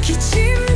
기침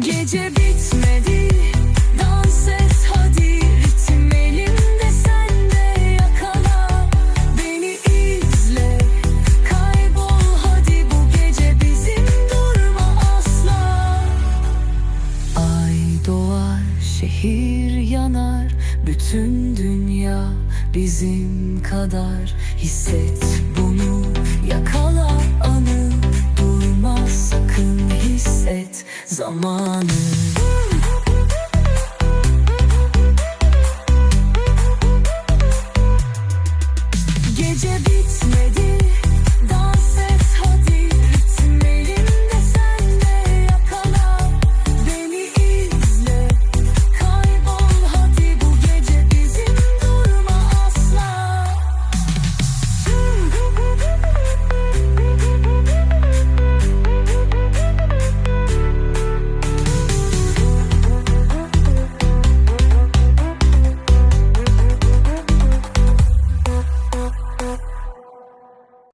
Gece bitmedi dans et hadi. Ritim elimde sen de yakala. Beni izle kaybol hadi. Bu gece bizim durma asla. Ay doğar, şehir yanar, bütün dünya bizim kadar. Hisset bunu yakala bitmedi.